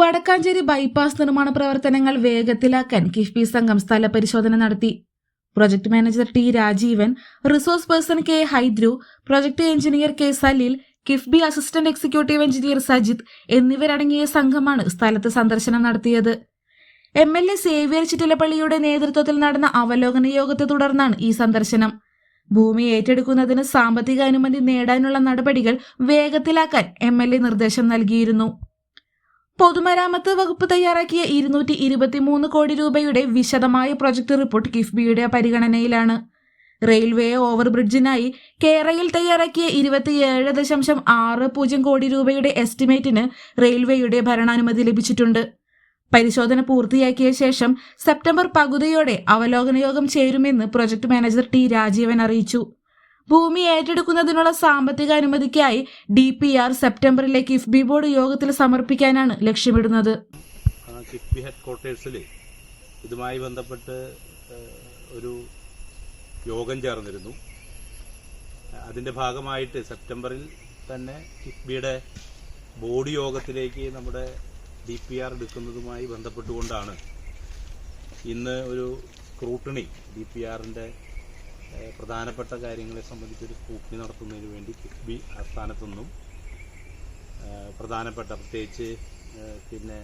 Vadakkanchery bypass നിർമ്മാണ പ്രവർത്തനങ്ങൾ വേഗത്തിലാക്കാൻ കിഫ്ബി സംഘം സ്ഥല പരിശോധന നടത്തി. Project manager T Rajeevan resource person K Hydru project engineer K Saleel KIIFB assistant executive engineer Sajith എന്നിവരടങ്ങിയ സംഘമാണ് സ്ഥലത്ത് സന്ദർശനം നടത്തിയത്. എം എൽ എ സേവ്യർ ചിറ്റിലപ്പള്ളിയുടെ നേതൃത്വത്തിൽ നടന്ന അവലോകന യോഗത്തെ തുടർന്നാണ് ഈ സന്ദർശനം. ഭൂമി ഏറ്റെടുക്കുന്നതിന് സാമ്പത്തിക അനുമതി നേടാനുള്ള നടപടികൾ വേഗത്തിലാക്കാൻ എം നിർദ്ദേശം നൽകിയിരുന്നു. പൊതുമരാമത്ത് വകുപ്പ് തയ്യാറാക്കിയ ഇരുന്നൂറ്റി ഇരുപത്തിമൂന്ന് കോടി രൂപയുടെ വിശദമായ പ്രൊജക്ട് റിപ്പോർട്ട് കിഫ്ബിയുടെ പരിഗണനയിലാണ്. റെയിൽവേ ഓവർബ്രിഡ്ജിനായി കേരയിൽ തയ്യാറാക്കിയ ഇരുപത്തിയേഴ് ദശാംശം ആറ് പൂജ്യം കോടി രൂപയുടെ എസ്റ്റിമേറ്റിന് റെയിൽവേയുടെ ഭരണാനുമതി ലഭിച്ചിട്ടുണ്ട്. പരിശോധന പൂർത്തിയാക്കിയ ശേഷം സെപ്റ്റംബർ പകുതിയോടെ അവലോകന യോഗം ചേരുമെന്ന് പ്രൊജക്ട് മാനേജർ ടി രാജീവൻ അറിയിച്ചു. ഭൂമി ഏറ്റെടുക്കുന്നതിനുള്ള സാമ്പത്തിക അനുമതിക്കായി ഡി പി ആർ സെപ്റ്റംബറിലെ കിഫ്ബി ബോർഡ് യോഗത്തിൽ സമർപ്പിക്കാനാണ് ലക്ഷ്യമിടുന്നത്. കിഫ്ബി ഹെഡ് ക്വാർട്ടേഴ്സിൽ ഇതുമായി ബന്ധപ്പെട്ട് ഒരു യോഗം ചേർന്നിരുന്നു. അതിന്റെ ഭാഗമായിട്ട് സെപ്റ്റംബറിൽ തന്നെ കിഫ്ബിയുടെ ബോർഡ് യോഗത്തിലേക്ക് നമ്മുടെ ഡി പി ആർ എടുക്കുന്നതുമായി ബന്ധപ്പെട്ടുകൊണ്ടാണ് ഇന്ന് ഒരു സ്ക്രൂട്ടണി ഡി പി ആറിന്റെ പ്രധാനപ്പെട്ട കാര്യങ്ങളെ സംബന്ധിച്ചൊരു സ്ക്രൂട്ടണി നടത്തുന്നതിന് വേണ്ടി കിഫ്ബി ആസ്ഥാനത്തു നിന്നും പ്രധാനപ്പെട്ട പ്രത്യേകിച്ച് പിന്നെ